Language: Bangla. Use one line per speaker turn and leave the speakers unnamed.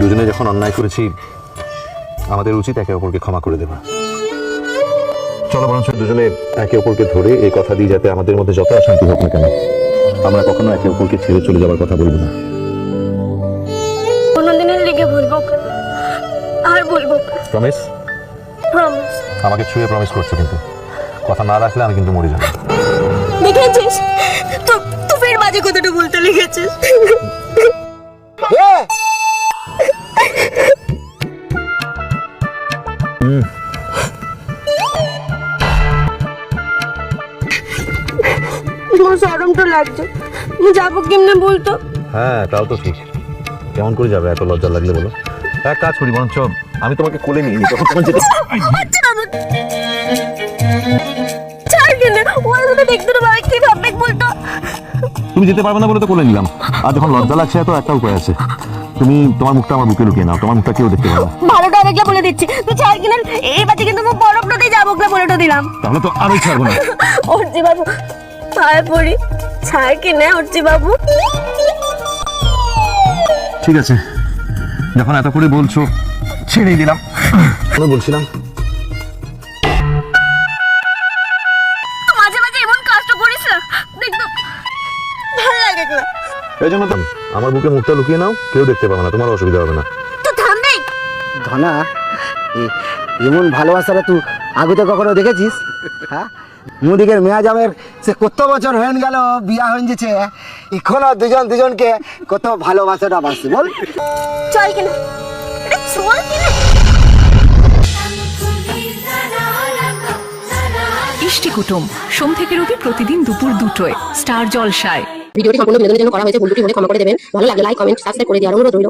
দুজনে যখন অন্যায় করেছি আমাদের উচিত একে অপরকে ক্ষমা করে দেওয়া। চলো বরঞ্চ দুজনে একে অপরকে ধরে এই কথা দিয়ে যাতে আমাদের মধ্যে যত অশান্তি হোক না কেন। আমরা কখনো একে অপরকে ছেড়ে চলে যাওয়ার কথা বলব না।
কোনোদিনের লেগে বলব আর বলব
প্রমিস
প্রমিস
আমাকে ছুঁয়ে প্রমিস করছ কিন্তু। কথা না রাখলে আমি কিন্তু মরে যাব।
দেখেছিস? তো তো ফের বাজে কথাটা বলতে লেগেছিস লাগছে। যাব কেমনে বলতো?
হ্যাঁ তাও তো ঠিক। কেমন করে যাবে? এত লজ্জা লাগলে বলো। এক কাজ করি বরঞ্চ আমি তোমাকে কোলে নিয়ে নিই তখন তোমার যেতে
আচ্ছা
তুমি যেতে পারবে না বলে তো কোলে নিলাম। আর যখন লজ্জা লাগছে এত একটা উপায় আছে। তুমি তোমার মুখটা আমার বুকে লুকিয়ে নাও তোমার মুখটা কেউ দেখতে পাবে।
ভালোটা দেখলে বলে দিচ্ছি। তো ছাড় কিনা এই বাতি কিন্তু আমি বরফটাতেই যাব না বলেটা দিলাম।
তাহলে তো আরোই ছাড়বো না।
অর্জি বাবু পায়ে পড়ি। ছাড় কিনে অর্জি বাবু
ঠিক আছে। যখন এত করে বলছো ছেড়েই দিলাম। আমি বলছিলাম।
মাঝে মাঝে এমন কাজটা করিস না। দেখতো ভালো লাগে না
এই জন্য তো আমার বুকে মুখটা লুকিয়ে নাও কেউ দেখতে পাবে না তোমার অসুবিধা হবে না।
তো থামবে
ধনা? এমন ভালোবাসাটা তুই আগুতে কখনো দেখেছিস? হ্যাঁ? মুদিকের মেয়া জামের সে কত বছর হয়ে গেল বিয়া হয়ে গেছে এখনও দুজন দুজনকে কত ভালোবাসাটা বাসছে বল।
চল কিনা। চল কিনা।
ইষ্টি কুটুম সোম থেকে রবি প্রতিদিন দুপুর দুটোয় স্টার জলসায়।
ভিডিওটি সম্পূর্ণ বিনোদনের জন্য করা হয়েছে। ভুল ত্রুটি হলে ক্ষমা করে দেবেন। ভালো লাগলে লাইক কমেন্ট সাবস্ক্রাইব করে দেওয়ার অনুরোধ রইল।